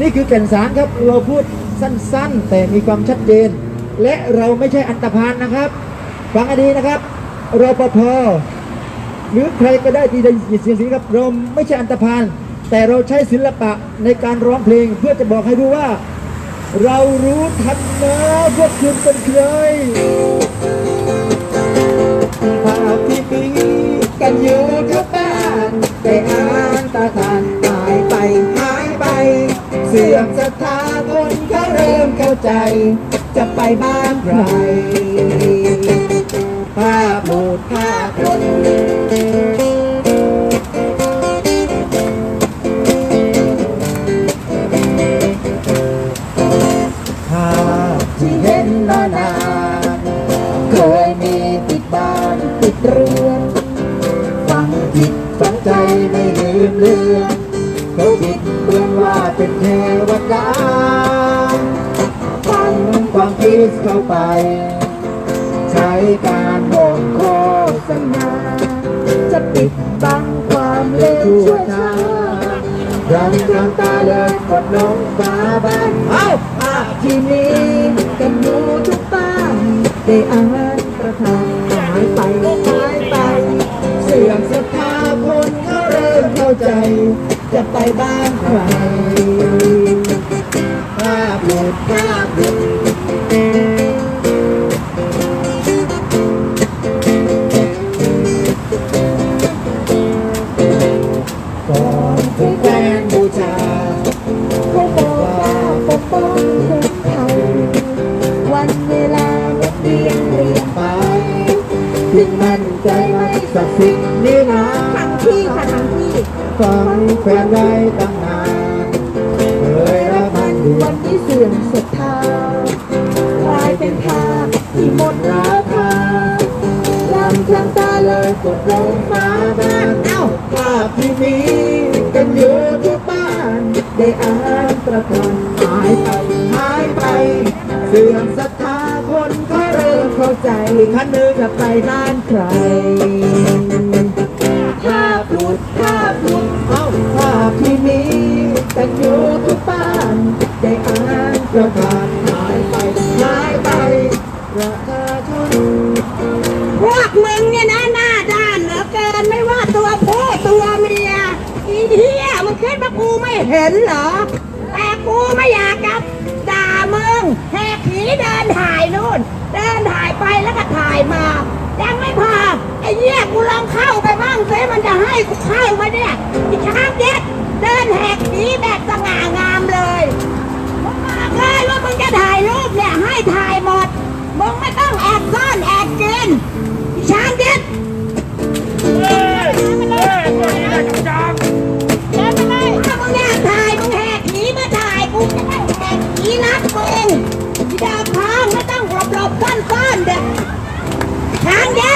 นี่คือแก่นสารครับเราพูดสั้นๆ แต่มีความชัดเจน และเราไม่ใช่อันตรพานนะครับฟังให้ดีนะครับรปภหรือใครก็ได้ที่ได้ยินเสียงนี้ครับเราไม่ใช่อันตรพานแต่เราใช้ศิลปะในการร้องเพลงเพื่อจะบอกให้รู้ว่า เรารู้ทันนะพวกคุณเป็นใคร รัทธาคนเขาเริ่มเข้าใจ จะไปบ้านใครภาพหมูดภาพคนภาพที่เห็นนานานเคยมีติดบ้านติดเรือนฝังจิตฝังใจไม่ลืมเลือน เขาคิดเพื่อนว่าเป็นเทวดาฟังความคิดเข้าไป ใช้การมองโฆษณาจะปิดบังความเลวชั่วช้าช้ารังกลางตาเลยกดลงฟ้าบ้าน เอ้าภาพที่มีกันงูทุกบ้านได้อ่าน จะไปบ้านใครภาพหลุดภาพหลุดก่อนถึงแฟนบูชาเขาบอกว่าปกป้องคนไทยวันเวลามันเปลี่ยนเปลี่ยนไป ถึงมั่นใจในศักสิทธิ์นี้นะทั้ง ที่ค่ะทั้งที่ฟังแฟนไว้ตั้งนานเคยรักมันดีวันนี้เสื่อมศรัทธากลายเป็นภาพที่หมดราคาลำคลางตาเลยกดลงฟ้าบ้านเอ้าภาพที่มีกันอยู่ทุกบ้าน ได้อ่านประทานหายไปหายไป เสื่อมศรัทธาคนก็เริ่มเข้าใจคันหนึ่งจะไปบ้านใคร ภาพที่มีกันอยู่ทุกบ้านได้อ่านประกาศหายไปหายไปประชาชนพวกมึงเนี่ยนะหน้าด้านเหลือเกินไม่ว่าตัวพ่อตัวเมียอีเหี้ยมึงคิดว่ากูไม่เห็นเหรอแต่กูไม่อยากจะด่ามึงแหกผีเดินถ่ายนู่น เดินถ่ายไปแล้วก็ถ่ายมา ยังไม่พอไอ้เหี้ยกูลองเข้าไปบ้างซิ มันจะให้กูเข้ามาเนี่ยไอ้ช้างเด็ดเดินแหกผีแบบสง่างามเลยมึงบอกเลยว่ามึงจะถ่ายรูปเนี่ยให้ถ่ายหมดมึงไม่ต้องแอบซ่อนแอบเกนช้างเด็ดชไปเลยถ้ามึงอยากถ่ายมึงแหกหนีมาถ่ายกูจะได้แหกหนีนัดมึงที่ดาวทางไม่ต้องหลบหลบซ่อนซ่อนเด็ดช้างเด็ด